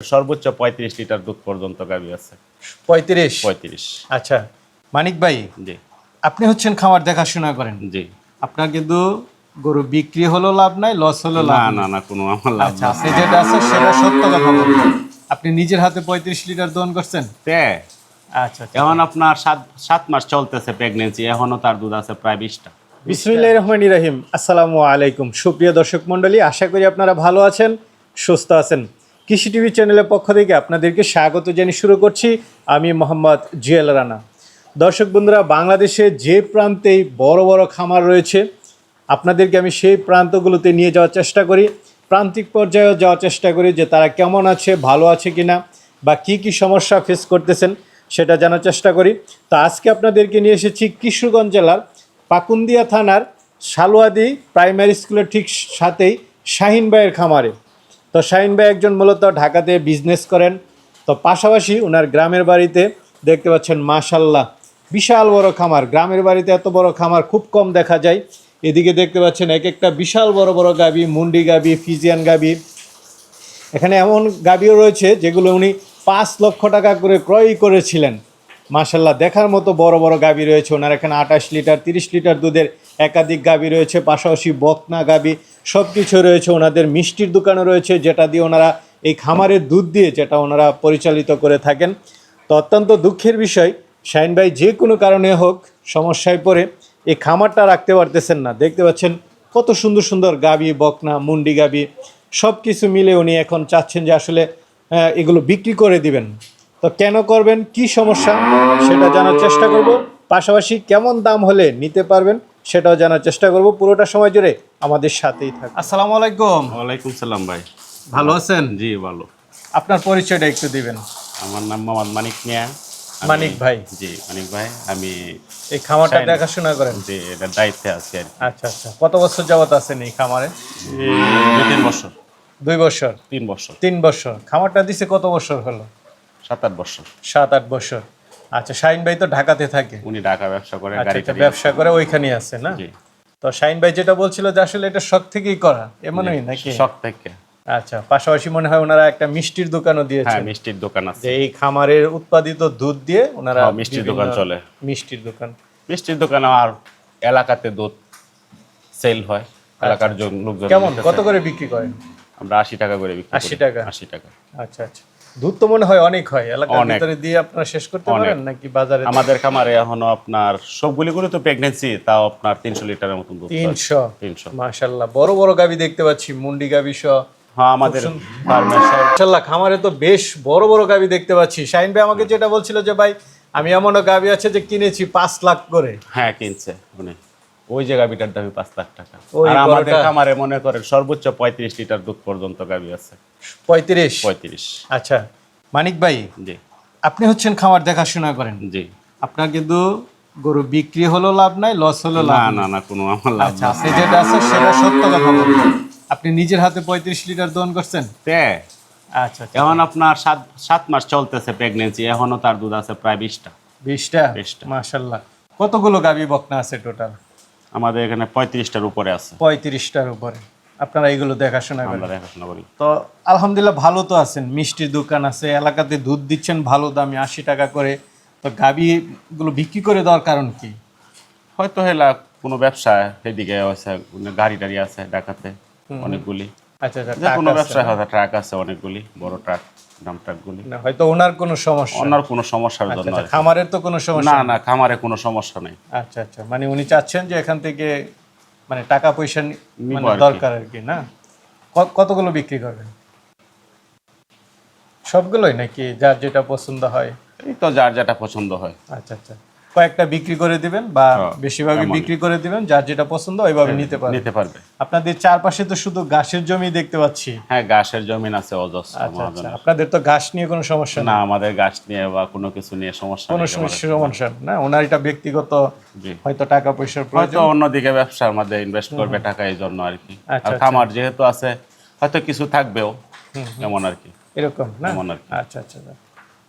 সর্বোচ্চ পঁয়ত্রিশ লিটার দুধ পর্যন্ত গাভী আছে। পঁয়ত্রিশ? পঁয়ত্রিশ। আচ্ছা মানিক ভাই জি। আপনি হচ্ছেন খামার দেখাশোনা করেন। জি। আপনার কিন্তু গরু বিক্রি হলো লাভ নাই লস হলো লাভ না না কোনো আমার লাভ আচ্ছা আপনি যেটা আছে সেটা সত্য কথা আপনি নিজের হাতে পঁয়ত্রিশ লিটার দোন করছেন? আচ্ছা আচ্ছা। এখন আপনার সাত সাত মাস চলতেছে প্রেগনেন্সি এখনও তার দুধ আছে প্রায় বিশটা। বিসমিল্লাহ রহমান রাহিম। আসসালামু আলাইকুম। সুপ্রিয় দর্শক মণ্ডলী আশা করি আপনারা ভালো আছেন সুস্থ আছেন। কৃষি টিভি চ্যানেলের পক্ষ থেকে আপনাদেরকে স্বাগত জানিয়ে শুরু করছি। আমি মোহাম্মদ জুয়েল রানা। দর্শক বন্ধুরা, বাংলাদেশে যে প্রান্তেই বড় বড় খামার রয়েছে, আপনাদেরকে আমি সেই প্রান্তগুলোতে নিয়ে যাওয়ার চেষ্টা করি। প্রান্তিক পর্যায়েও যাওয়ার চেষ্টা করি যে তারা কেমন আছে, ভালো আছে কিনা, বা কি কি সমস্যা ফেস করতেছেন সেটা জানার চেষ্টা করি। তো আজকে আপনাদেরকে নিয়ে এসেছি কিশোরগঞ্জ জেলার পাকুন্দিয়া থানার সালুয়াদি প্রাইমারি স্কুলের ঠিক সাথেই শাহিন ভাইয়ের খামারে। তো শাহিন ভাই একজন মূলত ঢাকাতে বিজনেস করেন। তো পাশাপাশি ওনার গ্রামের বাড়িতে দেখতে পাচ্ছেন মাশাল্লাহ বিশাল বড় খামার। গ্রামের বাড়িতে এত বড় খামার খুব কম দেখা যায়। এদিকে দেখতে পাচ্ছেন, এক একটা বিশাল বড় বড় গাবি, মুন্ডি গাবি, ফিজিয়ান গাবি। এখানে এমন গাবিও রয়েছে যেগুলো উনি পাঁচ লক্ষ টাকা করে ক্রয় করেছিলেন। মাশাল্লাহ দেখার মতো বড় বড় গাবি রয়েছে। ওনার এখানে আঠাশ লিটার, তিরিশ লিটার দুধের একাধিক গাবি রয়েছে। পাশাপাশি বকনা গাবি সব কিছু রয়েছে, ওনাদের মিষ্টির দোকানও রয়েছে, যেটা দিয়ে ওনারা এই খামারের দুধ দিয়ে যেটা ওনারা পরিচালিত করে থাকেন। তো অত্যন্ত দুঃখের বিষয় শাইন ভাই, যে কোনো কারণে হোক সমস্যায় পড়ে, এই খামারটা রাখতে পারতেছেন না। দেখতে পাচ্ছেন কত সুন্দর সুন্দর গাবি, বকনা, মুন্ডি গাবি সব কিছু মিলে উনি এখন চাচ্ছেন যে আসলে এগুলো বিক্রি করে দিবেন। তো কেন করবেন, কি সমস্যা, সেটা জানার চেষ্টা করব। পাশাপাশি কেমন দাম হলে নিতে পারবেন, সেটাও জানার চেষ্টা করব। পুরোটা সময় জুড়ে আমাদের সাথেই থাক আসসালামু আলাইকুম। ওয়ালাইকুম সালাম ভাই। ভালো আছেন? জি ভালো। আপনার পরিচয়টা একটু দিবেন। আমার নাম মোহাম্মদ মানিক মিয়া। মানিক ভাই। জি মানিক ভাই। আমি এই খামারটা। দেখাশোনা করেন। যে এটার দায়িত্বে আছি আর আচ্ছা আচ্ছা। কত বছর যাবত আছেন এই খামারে? দুই তিন বছর। দুই বছর? তিন বছর। তিন বছর। খামারটা দিছে কত বছর হলো? সাত আট বছর। সাত আট বছর। আচ্ছা শাহিন ভাই তো ঢাকাতে থাকে। উনি ঢাকা ব্যবসা করে আচ্ছা গাড়ি আচ্ছা ব্যবসা করে ওইখানেই আছে না? জি। তো শাহিন ভাই যেটা বলছিল যে আসলে এটা শখ থেকেই করা এমনই নাকি? শখ থেকে। আচ্ছা পাশাপাশি মনে হয় ওনারা একটা মিষ্টির দোকানও হ্যাঁ মিষ্টির দোকান আছে। এই খামারের উৎপাদিত দুধ দিয়ে ওনারা হ্যাঁ, মিষ্টির দোকান চলে। মিষ্টির দোকান। মিষ্টির দোকান আর এলাকাতে দুধ সেল হয়। এলাকার লোকজন আচ্ছা। কেমন কত করে বিক্রি করেন? আমরা আশি টাকা করে বিক্রি 80 করি। টাকা? আশি টাকা। আচ্ছা আচ্ছা। দুধ তো মনে হয় অনেক হয়। এলাকার ভিতরে দিয়ে আপনারা শেষ করতে পারেন নাকি বাজারে? আমাদের খামারে এখনও আপনার সবগুলি করে তো প্রেগনেন্সি তাও আপনার তিনশো লিটারের মতন দুধ বড় বড় গাবি দেখতে পাচ্ছি মুন্ডি গাবি সহ। হ্যাঁ আমাদের খামারে তো বেশ বড় বড় গাবি দেখতে পাচ্ছি। শাহিন ভাই আমাকে যেটা বলছিল যে ভাই আমি এমনও গাবি আছে যে কিনেছি পাঁচ লাখ করে। হ্যাঁ কিনছে উনি। ওই যে গাভিটার দামি পাঁচ লাখ টাকা। আর আমাদের? খামারে মনে করেন সর্বোচ্চ পঁয়ত্রিশ লিটার দুধ পর্যন্ত গাভি আছে। পঁয়ত্রিশ? পঁয়ত্রিশ। আচ্ছা। মানিক ভাই জি। আপনি হচ্ছেন খামার দেখাশোনা করেন। জি। আপনার কিন্তু গরু বিক্রি হলো লাভ নাই লস হলো লাভ না না কোনো আমার লাভ আচ্ছা আপনি যেটা আছে সেটা সত্য কথা বলুন। আপনি নিজের হাতে পঁয়ত্রিশ লিটার দোন করছেন? আচ্ছা আচ্ছা। এখন আপনার সাত সাত মাস চলতেছে প্রেগনেন্সি এখনও তার দুধ আছে প্রায় বিশটা। বিশটা? বিশটা। মাশাল্লাহ। কতগুলো গাবি বকনা আছে টোটাল আমাদের এখানে পঁয়ত্রিশটার উপরে আছে। পঁয়ত্রিশটার উপরে। আপনারা এগুলো দেখাশোনা করেন। দেখাশোনা করি। তো আলহামদুলিল্লাহ ভালো তো আছেন। মিষ্টির দোকান আছে এলাকাতে দুধ দিচ্ছেন ভালো দামে আশি টাকা করে। তো গাবিগুলো বিক্রি করে দেওয়ার কারণ কি? হয়তো হেলা কোনো ব্যবসা সেদিকে গাড়ি টাড়ি আছে ডাকাতে অনেকগুলি। আচ্ছা আচ্ছা যে কোনো আছে। ব্যবসা হয়তো ট্রাক আছে অনেকগুলি বড় ট্রাক ডাম ট্রাকগুলি না, হয়তো ওনার কোনো সমস্যা। অন্য কোনো সমস্যার জন্য আচ্ছা, কি। খামারের তো কোনো সমস্যা না না খামারে কোনো সমস্যা নেই। আচ্ছা আচ্ছা মানে উনি চাচ্ছেন যে এখান থেকে মানে টাকা পয়সা মানে দরকার আর কি না? কতগুলো বিক্রি করবেন? সবগুলোই নাকি যার যেটা পছন্দ হয়? এই তো যার যেটা পছন্দ হয়। আচ্ছা আচ্ছা। কয়েকটা বিক্রি করে দিবেন বা হ্যাঁ, বেশিরভাগই বিক্রি করে দিবেন যার যেটা পছন্দ ওইভাবে নিতে পারবেন নিতে পারবে। আপনাদের চারপাশে তো শুধু ঘাসের জমি দেখতে পাচ্ছি। হ্যাঁ ঘাসের জমিন আছে অজস্র আচ্ছা আচ্ছা। আপনাদের তো ঘাস নিয়ে কোনো সমস্যা না আমাদের গাছ নিয়ে বা কোনো কিছু নিয়ে সমস্যা কোনো সমস্যা সমস্যা না। ওনার এটা ব্যক্তিগত হয়তো টাকা পয়সার হয়তো প্রয়োজন। অন্যদিকে ব্যবসার মধ্যে ইনভেস্ট করবে টাকা এই জন্য আর কি। আচ্ছা, আর। খামার যেহেতু আছে হয়তো কিছু থাকবেও এমন আর কি। এরকম না? এমন আর কি। আচ্ছা আচ্ছা।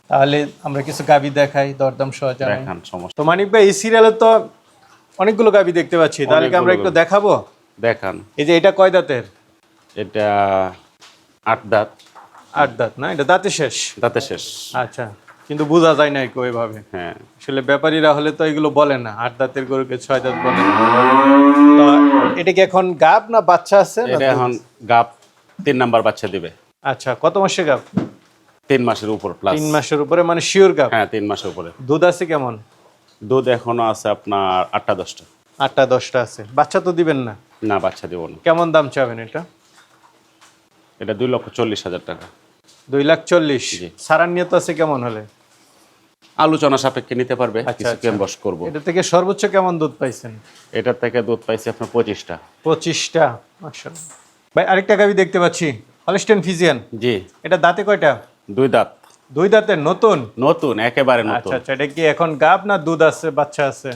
তাহলে আমরা কিছু গাবি দেখাই দরদাম সহ দেখান সমস্যা তো মানিক ভাই এই সিরিয়ালে তো অনেকগুলো গাবি দেখতে পাচ্ছি। তাহলে কি আমরা একটু দেখাবো? দেখান। এই যে এটা কয় দাঁতের? এটা আট দাঁত। আট দাঁত না? এটা দাঁতে শেষ? দাঁতে শেষ। আচ্ছা কিন্তু বোঝা যায় না একটু ওইভাবে। হ্যাঁ। আসলে ব্যাপারীরা হলে তো এগুলো বলে না আট দাঁতের গরুকে ছয় দাঁত বলে। তো এটা কি এখন গাব না বাচ্চা আছে এটা এখন গাপ তিন নাম্বার বাচ্চা দিবে। আচ্ছা কত মাসে গাব? তিন মাসের উপর প্লাস তিন মাসের উপরে মানে শিওর গাব হ্যাঁ তিন মাসের উপরে। দুধ আছে কেমন? দুধ এখনও আছে আপনার আটটা দশটা। আটটা দশটা আছে। বাচ্চা তো দিবেন না? না বাচ্চা দিব না। কেমন দাম চাবেন এটা? এটা দুই লক্ষ চল্লিশ হাজার টাকা। দুই লাখ চল্লিশ। জি। সারার নিয়ত আছে কেমন হলে? আলোচনা সাপেক্ষে নিতে পারবে আচ্ছা, কিছু আচ্ছা। বস করব। এটা থেকে সর্বোচ্চ কেমন দুধ পাইছেন? এটার থেকে দুধ পাইছি আপনার পঁচিশটা। পঁচিশটা। ভাই আরেকটা গাবি দেখতে পাচ্ছি হলস্টেন ফিজিয়ান জি। এটা দাঁতে কয়টা? দুই দাঁত। দুই দাঁতের নতুন? নতুন একেবারে নতুন। আচ্ছা আচ্ছা এটা কি এখন গাব না দুধ আছে বাচ্চা আছে?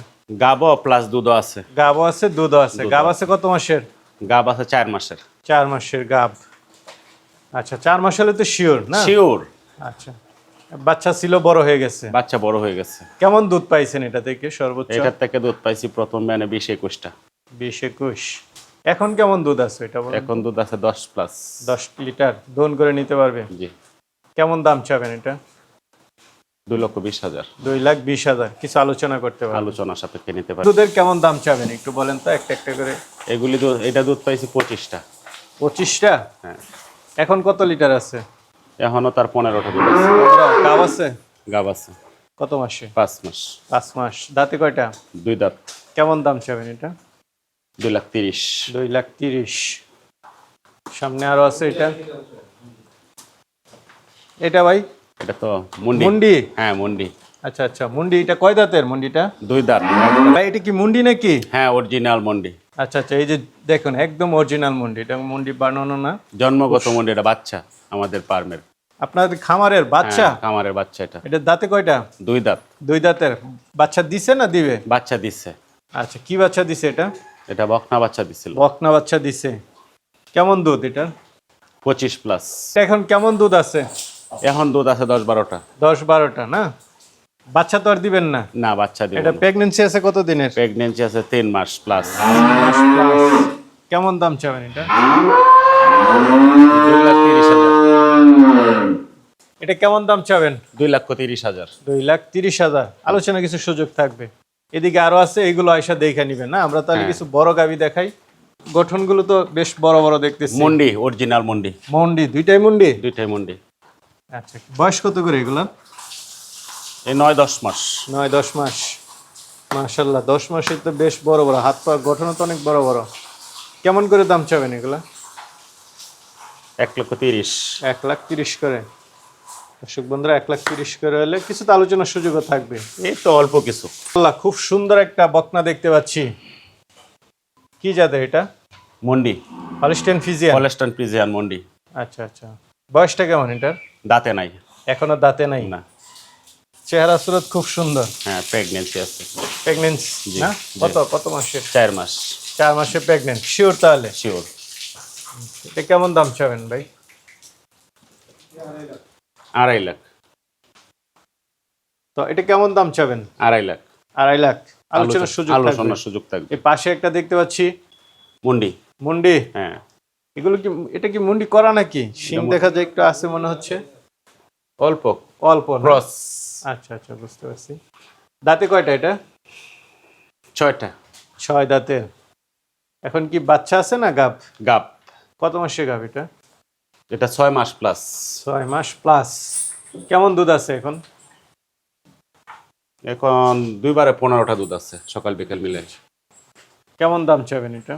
গাবও প্লাস দুধও আছে। গাবও আছে দুধও আছে। গাব আছে। কত মাসের? গাব আছে চার মাসের। চার মাসের গাব। আচ্ছা চার মাস হলে তো শিওর না? শিওর আচ্ছা বাচ্চা ছিল বড় হয়ে গেছে। বাচ্চা বড় হয়ে গেছে। কেমন দুধ পাইছেন এটা থেকে সর্বোচ্চ? এটার থেকে দুধ পাইছি প্রথম ব্যানে বিশ একুশটা। বিশ একুশ। এখন কেমন দুধ আছে এটা এখন দুধ আছে দশ প্লাস দশ লিটার। দোন করে নিতে পারবে? জি। কেমন দাম চাবেন এটা? দুই লক্ষ বিশ হাজার। দুই লাখ বিশ হাজার। কিছু আলোচনা করতে পারবেন আলোচনা সাপেক্ষে নিতে পারবে দুধের কেমন দাম চাবেন একটু বলেন তো একটা একটা করে? এগুলি দুধ এটা দুধ পাইছি পঁচিশটা। পঁচিশটা? হ্যাঁ। এখন কত লিটার আছে? এখনও তার পনেরোটা দুধ আছে। গাব আছে? গাব আছে। কত মাসে? পাঁচ মাস। পাঁচ মাস। দাঁতে কয়টা? দুই দাঁত। কেমন দাম চাবেন এটা? দুই লাখ তিরিশ। দুই লাখ তিরিশ। সামনে আরও আছে এটা? এটা ভাই? এটা তো মুন্ডি। মুন্ডি? হ্যাঁ মুন্ডি। আচ্ছা আচ্ছা মুন্ডি এটা কয় দাঁতের মুন্ডিটা? দুই দাঁত। ভাই এটা কি মুন্ডি নাকি? হ্যাঁ অরিজিনাল মুন্ডি। আচ্ছা আচ্ছা এই যে দেখুন একদম অরিজিনাল মুন্ডি। এটা মুন্ডি বানানো না। জন্মগত মুন্ডি এটা বাচ্চা আমাদের পার্মের আপনাদের খামারের বাচ্চা? খামারের বাচ্চা এটা। এটা দাঁতে কয়টা? দুই দাঁত। দুই দাঁতের। বাচ্চা দিছে না দিবে? বাচ্চা দিচ্ছে আচ্ছা কি বাচ্চা দিছে এটা? এটা বকনা বাচ্চা দিছিল। বকনা বাচ্চা দিছে। কেমন দুধ এটা পঁচিশ প্লাস এখন কেমন দুধ আছে? এখন দুধ আছে দশ বারোটা। দশ বারোটা না? বাচ্চা তো আর দিবেন না? না বাচ্চা দিব এটা প্রেগনেন্সি আছে কত দিনের প্রেগনেন্সি আছে তিন মাস প্লাস কেমন দাম চাবেন এটা? দুই লাখ তিরিশ হাজার। এটা কেমন দাম চাবেন? দুই লক্ষ তিরিশ হাজার। দুই লাখ তিরিশ হাজার। আলোচনা কিছু সুযোগ থাকবে। এদিকে আরও আছে এইগুলো আয়সা দেখে নিবেন না? আমরা তাহলে হ্যাঁ। কিছু বড় গাবি দেখাই। গঠনগুলো তো বেশ বড় বড় দেখতেছি। মন্ডি অরিজিনাল মন্ডি। মন্ডি দুইটাই মন্ডি? দুইটাই মুন্ডি। আচ্ছা বয়স কত করে এগুলা? এই নয় দশ মাস। নয় দশ মাস। মাশাল্লাহ দশ মাসে তো বেশ বড় বড় হাত পা গঠন তো অনেক বড় বড়। কেমন করে দাম চাবেন এগুলা? এক লক্ষ তিরিশ। এক লাখ তিরিশ করে। দর্শক বন্ধুরা এক লাখ তিরিশ করে হলে কিছু তো আলোচনার সুযোগও থাকবে। এই তো অল্প কিছু। আল্লাহ খুব সুন্দর একটা বকনা দেখতে পাচ্ছি। কি জাতের এটা? মন্ডি। Holstein Friesian. কলেস্টন পিজিয়ান মন্ডি। আচ্ছা আচ্ছা। বয়সটা কেমন এটার? দাঁতে নাই। এখনও দাঁতে নাই? না। চেহারা সুরত খুব সুন্দর। হ্যাঁ প্রেগনেন্সি আছে। প্রেগনেন্সি না? কত কত মাসের চার মাস। চার মাসে প্রেগনেন্ট শিওর তাহলে? শিওর এটা কেমন দাম চাবেন ভাই? আড়াই লাখ। তো এটা কেমন দাম চাবেন? আড়াই লাখ। আড়াই লাখ। আলোচনার সুযোগ আলোচনার সুযোগ থাকবে। এই পাশে একটা দেখতে পাচ্ছি। মুন্ডি। মুন্ডি? হ্যাঁ। এগুলো কি এটা কি মুন্ডি করা নাকি? শিং দেখা যায় একটু আছে মনে হচ্ছে। অল্প অল্প না? ক্রস। আচ্ছা আচ্ছা বুঝতে পারছি। দাঁতে কয়টা এটা? ছয়টা। ছয় দাঁতে। এখন কি বাচ্চা আছে না গাব? গাপ কত মাসে গাব এটা? এটা ছয় মাস প্লাস ছয় মাস প্লাস কেমন দুধ আছে এখন? এখন দুইবারে পনেরোটা দুধ আছে সকাল বিকেল মিলে। কেমন দাম চাবেন এটা?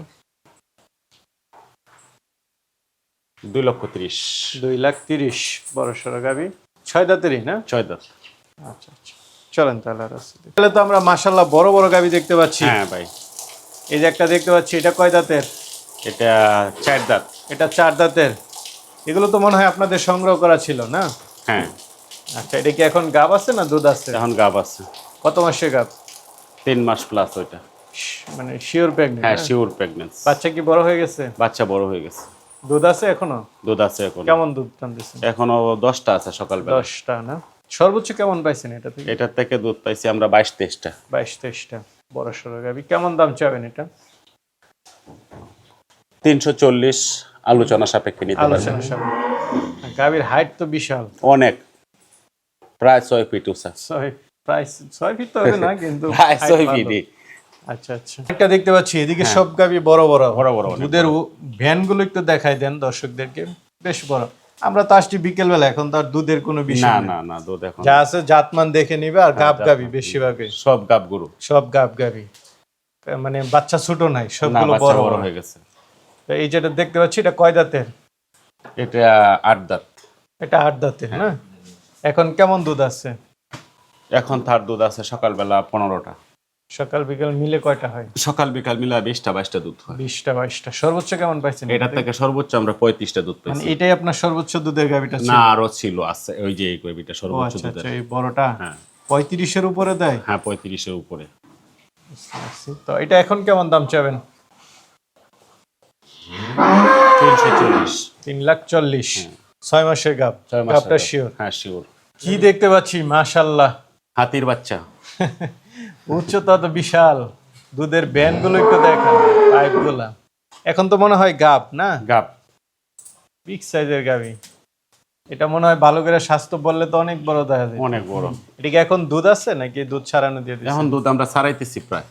দুই লক্ষ তিরিশ। দুই লাখ তিরিশ বড় সড়ো গাবি। ছয় দাঁতেরই না? ছয় দাঁত। আচ্ছা আচ্ছা। চলেন তাহলে। তাহলে তো আমরা মাসাল্লাহ বড় বড় গাবি দেখতে পাচ্ছি। হ্যাঁ ভাই। এই যে একটা দেখতে পাচ্ছি এটা কয় দাঁতের? এটা চার দাঁত। এটা চার দাঁতের। এগুলো তো মনে হয় আপনাদের সংগ্রহ করা ছিল না? হ্যাঁ। আচ্ছা এটা কি এখন গাব আছে না দুধ আছে? এখন গাব আছে। কত মাসে গাব? তিন মাস প্লাস ওইটা। মানে শিওর প্রেগনেন্ট হ্যাঁ শিওর প্রেগনেন্সি বাচ্চা কি বড় হয়ে গেছে? বাচ্চা বড় হয়ে গেছে। দুধ আছে এখনও? দুধ আছে এখন। কেমন দুধ টানতেছেন? এখনও দশটা আছে সকালবেলা। দশটা না? সর্বোচ্চ কেমন পাইছেন এটা থেকে? এটার থেকে দুধ পাইছি আমরা বাইশ তেইশটা। বাইশ তেইশটা। বড় সড়ো গাবি। কেমন দাম চাবেন এটা? তিনশো চল্লিশ আলোচনা সাপেক্ষে নিতে আলোচনা সামনে গাভীর হাইট তো বিশাল। অনেক। প্রায় ছয় ফিট উঁচা। ছয় প্রায় ছয় ফিট তো হবে না কিন্তু প্রায় ছয় ফিটই আচ্ছা আচ্ছা। একটা দেখতে পাচ্ছি এদিকে সব গাভী বড় বড় হ্যাঁ। বড় বড় দুধের ভ্যানগুলো একটু দেখাই দেন দর্শকদেরকে। বেশ বড়। আমরা তো আসছি বিকেল বেলা এখন তো আর দুধের কোনো বিষয় নেই। না না দুধ এখন যা আছে জাতমান দেখে নিবে আর গাব জাতমান। গাবি বেশিরভাগই। সব গাব গরু। সব গাব গাবি। মানে বাচ্চা ছোট নাই না সবগুলো বড় বড় বড়। হয়ে গেছে। তো এই যেটা দেখতে পাচ্ছি এটা কয় দাঁতের? এটা আট দাঁত। এটা আট দাঁতের না? এখন কেমন দুধ আছে? এখন তার দুধ আছে সকালবেলা পনেরোটা। সকাল বিকাল মিলে কয়টা হয়? সকাল বিকাল মিলা বিশটা বাইশটা দুধ হয়। বিশটা বাইশটা। সর্বোচ্চ কেমন পাইছেন? এটা থেকে সর্বোচ্চ আমরা পঁয়ত্রিশটা দুধ মানে পেয়েছি এটাই আপনার সর্বোচ্চ দুধের গাভিটা না আরও ছিল আছে। ওই যে এই ও সর্বোচ্চ আচ্ছা দুধের। আচ্ছা এই বড়টা? হ্যাঁ। পঁয়ত্রিশের উপরে দেয়? হ্যাঁ পঁয়ত্রিশের উপরে। তো এটা এখন কেমন দাম চাবেন? তিনশো চল্লিশ। তিন লাখ চল্লিশ ছয় মাসের ছয় মাস শিওর হ্যাঁ শিওর কি দেখতে পাচ্ছি? মাশাল্লাহ হাতির বাচ্চা। উচ্চতা তো বিশাল। দুধের ব্যান্ডগুলো একটু দেখান পাইপগুলা এখন তো মনে হয় গাব না? গাব। বিগ সাইজের গাবি। এটা মনে হয় ভালো করে স্বাস্থ্য বললে তো অনেক বড় দেখা যায়। অনেক বড়। এটা কি এখন দুধ আছে নাকি দুধ ছাড়ানো দিয়ে দিচ্ছে এখন দুধ আমরা ছাড়াইতেছি প্রায়।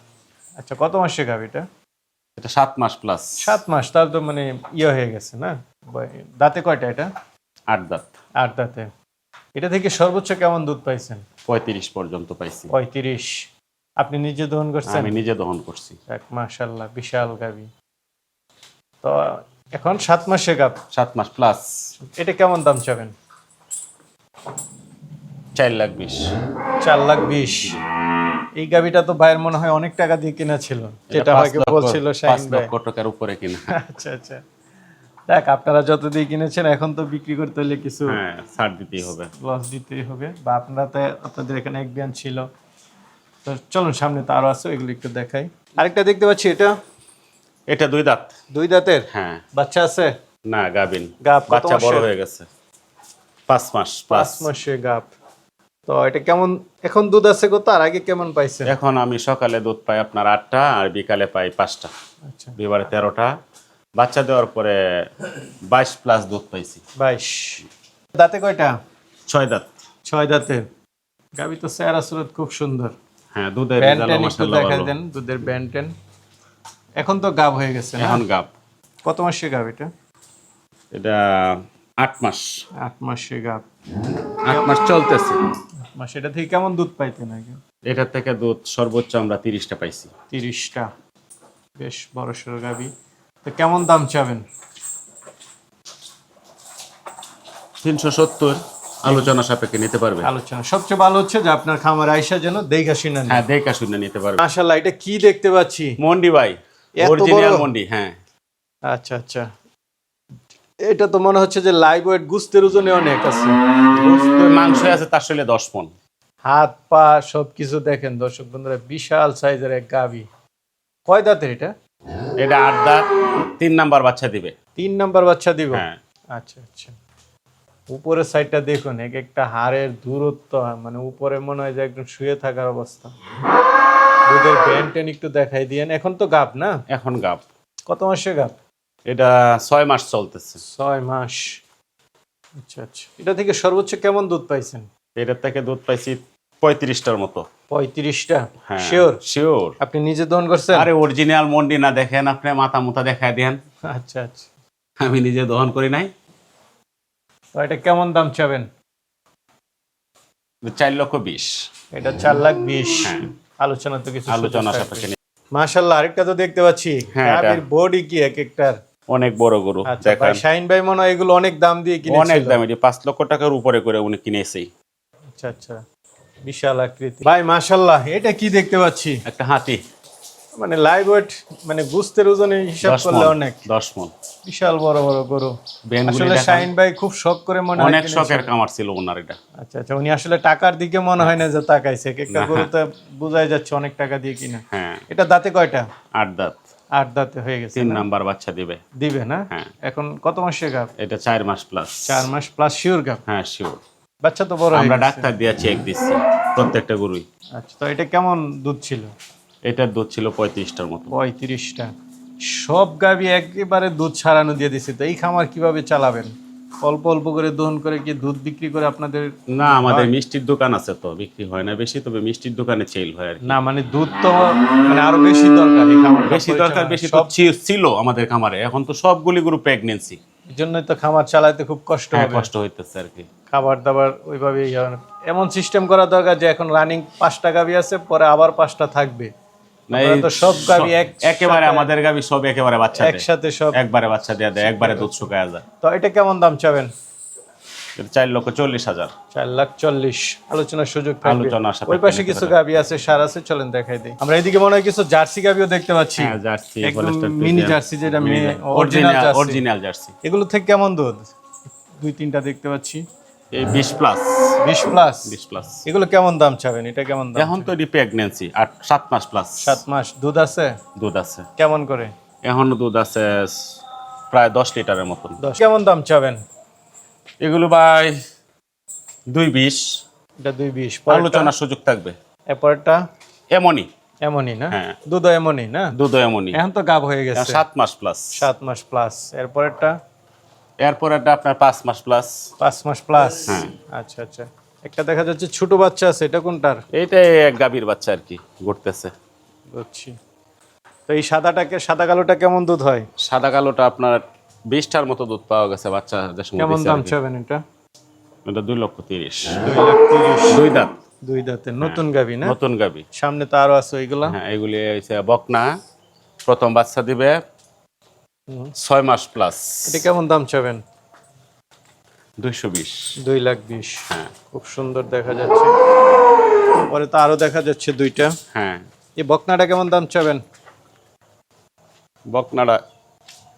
আচ্ছা কত মাসের গাবিটা এটা? এটা সাত মাস প্লাস সাত মাস তাহলে তো মানে ইয়ে হয়ে গেছে না? দাঁতে কয়টা এটা? আট দাঁত। আট দাঁতে। এটা থেকে সর্বোচ্চ কেমন দুধ পাইছেন? পঁয়ত্রিশ পর্যন্ত পাইছি। পঁয়ত্রিশ। আপনি নিজে দহন করছেন? আমি নিজে দহন করছি। এক মাশাল্লাহ বিশাল গাবি। তো এখন সাত মাসে গাব। সাত মাস প্লাস এটা কেমন দাম চাবেন? চার লাখ বিশ। চার লাখ বিশ। এই গাবিটা তো ভাইয়ের মনে হয় অনেক টাকা দিয়ে কিনা ছিল যেটা আমাকে বলছিল পাঁচ লক্ষ টাকার উপরে কিনা। আচ্ছা আচ্ছা। দেখ আপনারা যত দিয়ে কিনেছেন এখন তো বিক্রি করতে হলে কিছু হ্যাঁ ছাড় দিতেই হবে। লস দিতেই হবে। বা আপনারা তো আপনাদের এখানে এক বিয়ান ছিল। তো চলুন সামনে তো আরও আছে এগুলো একটু দেখাই। আরেকটা দেখতে পাচ্ছি এটা? এটা দুই দাঁত। দুই দাঁতের? হ্যাঁ। বাচ্চা আছে? না গাবিন গাব বাচ্চা বড় হয়ে গেছে। পাঁচ মাস পাঁচ মাসে গাপ। তো এটা কেমন এখন দুধ আছে কত? আর আগে কেমন পাইছে? এখন আমি সকালে দুধ পাই আপনার আটটা আর বিকালে পাই পাঁচটা। আচ্ছা। বিবারে তেরোটা। বাচ্চা দেওয়ার পরে বাইশ প্লাস দুধ পাইছি। বাইশ। দাঁতে কয়টা? ছয় দাঁত। ছয় দাঁতের। গাবি তো স্যার সুরত খুব সুন্দর। হ্যাঁ দুধের রেজাল্ট মাশাআল্লাহ দেখাই দেন দুধের ব্যান্টেন এখন তো গাব হয়ে গেছে এখন গাব। কত মাসে গাব এটা? এটা আট মাস। আট মাসে গাব। আট মাস চলতেছে। মাস এটা থেকে কেমন দুধ পাইতেন আগে? এটার থেকে দুধ সর্বোচ্চ আমরা তিরিশটা পাইছি। তিরিশটা। বেশ বড় সড়ো গাবি। তো কেমন দাম চাবেন? তিনশো সত্তর। আলোচনা সাপেক্ষে নিতে পারবে। আলোচনা। সবচেয়ে ভালো হচ্ছে যে আপনার খামার আইসা যেন দেখা শুনে হ্যাঁ দেখা শুনে নিতে পারবে। মাশাল্লাহ এটা কি দেখতে পাচ্ছি? মন্ডি ভাই অরিজিনাল মন্ডি হ্যাঁ। আচ্ছা আচ্ছা। এটা তো মনে হচ্ছে যে লাইভ ওয়েট গুস্তের ওজনে অনেক আছে। গোস্ত, মাংস আছে তার শরীরে দশ মন হাত পা সবকিছু দেখেন দর্শক বন্ধুরা বিশাল সাইজের এক গাবি কয় দাঁতের এটা? এটা আট দাঁত তিন নাম্বার বাচ্চা দিবে। তিন নাম্বার বাচ্চা দিবে? হ্যাঁ। আচ্ছা আচ্ছা। উপরের সাইডটা দেখুন এক একটা হাড়ের দূরত্ব মানে উপরে মনে হয় যে একদম শুয়ে থাকার অবস্থা। দুধের ব্যান্ড টেন একটু দেখাই দিয়েন। এখন তো গাব না? এখন গাব। কত মাসে গাব? এটা ছয় মাস চলতেছে। ছয় মাস। আচ্ছা আচ্ছা। এটা থেকে সর্বোচ্চ কেমন দুধ পাইছেন? এটার থেকে দুধ পাইছি পঁয়ত্রিশটার মতো। পঁয়ত্রিশটা? হ্যাঁ শিওর শিওর আপনি নিজে দহন করছেন? আরে অরিজিনাল মন্ডি না দেখেন আপনি মাথা মুথা দেখায় দেন। আচ্ছা আচ্ছা। আমি নিজে দহন করি নাই। তো এটা কেমন দাম চাবেন? চার লক্ষ বিশ। এটা চার লাখ বিশ। হ্যাঁ। আলোচনা তো কিছু আলোচনা সাপেক্ষে মাশাল্লাহ আরেকটা তো দেখতে পাচ্ছি। হ্যাঁ, গাভীর বডি কি এক একটার? অনেক বড় গরু আচ্ছা ভাই শাহিন ভাই মনে হয় এগুলো অনেক দাম দিয়ে অনেক দাম এটি পাঁচ লক্ষ টাকার উপরে করে উনি কিনেছেই আচ্ছা আচ্ছা। বিশাল আকৃতি। ভাই মাশাল্লাহ এটা কি দেখতে পাচ্ছি? একটা হাতি। মানে লাইভ ওয়েট মানে গুস্তের ওজনে হিসাব করলে অনেক। দশ মন। বিশাল বড় বড় গরু। আসলে। শাহিন ভাই খুব শখ করে মনে হয় অনেক। শখের কামার ছিল ওনার এটা। আচ্ছা আচ্ছা উনি আসলে টাকার দিকে মনে হয় না যে তাকাইছে। এক একটা না। গরুতে বোঝাই যাচ্ছে অনেক টাকা দিয়ে কিনা। হ্যাঁ। এটা দাঁতে কয়টা? আট দাঁত। আট দাঁতে হয়ে গেছে তিন নাম্বার বাচ্চা দিবে। দিবে না? হ্যাঁ। এখন কত মাসে গাব এটা চার মাস প্লাস চার মাস প্লাস শিওর গাব হ্যাঁ শিওর বাচ্চা তো বড় আমরা ডাক্তার দিয়ে চেক দিচ্ছি প্রত্যেকটা গরুই। আচ্ছা তো এটা কেমন দুধ ছিল? এটার দুধ ছিল পঁয়ত্রিশটার মতো। পঁয়ত্রিশটা। সব গাবি একেবারে দুধ ছাড়ানো দিয়ে দিছে। তো এই খামার কীভাবে চালাবেন? অল্প অল্প করে দহন করে কি দুধ বিক্রি করে আপনাদের না আমাদের মিষ্টির দোকান আছে তো বিক্রি হয় না বেশি তবে মিষ্টির দোকানে চেল হয় আর না মানে দুধ তো মানে আরও বেশি দরকার বেশি দরকার বেশি সব ছিল আমাদের খামারে। এখন তো সবগুলি গরু প্রেগনেন্সি এই জন্যই তো খামার চালাতে খুব কষ্ট হবে। হ্যাঁ, কষ্ট হইতেছে আর কি। খাবার দাবার ওইভাবেই এমন সিস্টেম করা দরকার যে এখন রানিং পাঁচটা গাবি আছে পরে আবার পাঁচটা থাকবে। তো সব গাভী একেবারে আমাদের গাবি সব একেবারে বাচ্চা একসাথে সব একবারে বাচ্চা দেয়া দেয় একবারে দুধ শুকায় যায়। তো এটা কেমন দাম চাবেন? চার লক্ষ চল্লিশ হাজার। চার লাখ চল্লিশ। আলোচনার সুযোগ থাকবে। ওই পাশে কিছু গাবি আছে সার আছে চলেন দেখাই দিই। আমরা এদিকে মনে হয় কিছু জার্সি গাবিও দেখতে পাচ্ছি। হ্যাঁ জার্সি মিনি জার্সি যেটা অরিজিনাল জার্সি। এগুলো থেকে কেমন দুধ? দুই তিনটা দেখতে পাচ্ছি। এই বিশ প্লাস বিশ প্লাস বিশ প্লাস এগুলো কেমন দাম চাবেন? এটা কেমন দাম এখন তো এটি প্রেগনেন্সি আট সাত মাস প্লাস সাত মাস। দুধ আছে? দুধ আছে। কেমন করে? এখনও দুধ আছে প্রায় দশ লিটারের মতন। কেমন দাম চাবেন? এগুলো ভাই দুই বিশ। এটা দুই বিশ। আলোচনার সুযোগ থাকবে। এরপরটা এমনই। এমনই না? হ্যাঁ। দুধও এমনই না? দুধ এমনই। এখন তো গাব হয়ে গেছে। সাত মাস প্লাস সাত মাস প্লাস এরপরেরটা এরপর একটা আপনার পাঁচ মাস প্লাস পাঁচ মাস প্লাস হ্যাঁ। আচ্ছা আচ্ছা। একটা দেখা যাচ্ছে ছোট বাচ্চা আছে এটা কোনটার? এইটাই এক গাভীর বাচ্চা আর কি ঘুরতেছে। বুঝছি। তো এই সাদাটাকে সাদা কালোটা কেমন দুধ হয়? সাদা কালোটা আপনার বিশটার মতো দুধ পাওয়া গেছে বাচ্চা কেমন দাম চাবেন এটা? এটা দুই লক্ষ তিরিশ। দুই লাখ তিরিশ। দুই দাঁত। দুই দাঁতের নতুন গাভি না? নতুন গাভী। সামনে তো আরও আছে ওইগুলা। হ্যাঁ এগুলি হচ্ছে বকনা। প্রথম বাচ্চা দিবে। ছয় মাস প্লাস এটা কেমন দাম চাবেন? দুইশো বিশ। দুই লাখ বিশ। হ্যাঁ। খুব সুন্দর দেখা যাচ্ছে। পরে তো আরও দেখা যাচ্ছে দুইটা। হ্যাঁ। এই বকনাটা কেমন দাম চাবেন? বকনাটা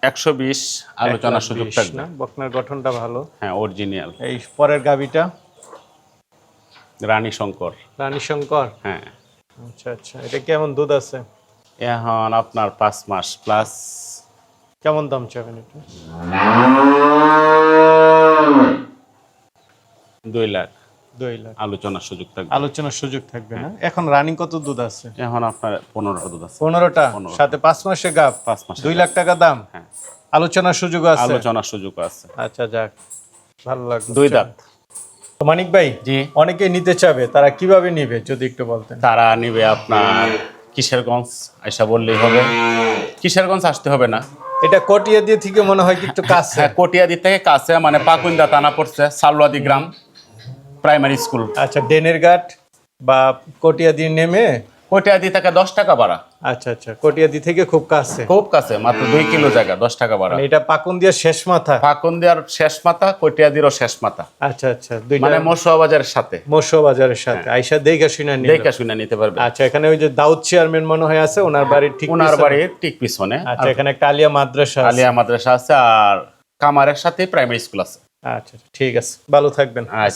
একশো বিশ আলোচনার সুযোগ থাকবে। বকনার গঠনটা ভালো। হ্যাঁ অরিজিনাল এই পরের গাবিটা রানী শঙ্কর। রানী শঙ্কর? হ্যাঁ। আচ্ছা আচ্ছা। এটা কেমন দুধ আছে? এখন আপনার পাঁচ মাস প্লাস কেমন দাম চাবেন এটা? দুই লাখ। দুই লাখ। আলোচনার সুযোগ থাকবে। আলোচনার সুযোগ থাকবে না? এখন রানিং কত দুধ আছে? এখন আপনার পনেরোটা দুধ আছে। পনেরোটা? সাথে পাঁচ মাসে গাব পাঁচ মাস দুই লাখ টাকা দাম? হ্যাঁ। আলোচনার সুযোগ আছে? আলোচনার সুযোগ আছে। আচ্ছা যাক। ভালো লাগল। দুই দাঁত। মানিক ভাই জি। অনেকে নিতে চাবে তারা কীভাবে নিবে যদি একটু বলতেন? তারা নিবে আপনার কিশোরগঞ্জ আইসা বললেই হবে। কিশোরগঞ্জ আসতে হবে না। এটা কটিয়া দিয়ে থেকে মনে হয় কিন্তু একটু কাছে। হ্যাঁ কটিয়াদি থেকে কাছে মানে পাকুন্দা থানা পড়ছে সালুয়াদি গ্রাম প্রাইমারি স্কুল আচ্ছা ডেনের ঘাট বা কটিয়া দিয়ে নেমে কটিয়াদি থেকে দশ টাকা ভাড়া। আচ্ছা আচ্ছা কটিয়াদি থেকে খুব কাছে। খুব কাছে মাত্র দুই কিলো জায়গা দশ টাকা ভাড়া। মানে এটা পাকুন দিয়ে শেষ মাথা? পাকুন্দিয়ার শেষ মাথা কটিয়াদিরও শেষ মাথা। আচ্ছা আচ্ছা দুইটা মানে বাজারের সাথে। মৎস্য বাজারের সাথে আইসা দেখা শুনে নিল। দেখে শুনে নিতে পারবে। আচ্ছা এখানে ওই যে দাউদ চেয়ারম্যান মনে হয় আছে ওনার বাড়ির ঠিক ওনার বাড়ির ঠিক পিছনে। আচ্ছা এখানে একটা আলিয়া মাদ্রাসা আছে। আলিয়া মাদ্রাসা আছে আর কামারের সাথে প্রাইমারি স্কুল আছে। আচ্ছা ঠিক আছে ভালো থাকবেন। আচ্ছা।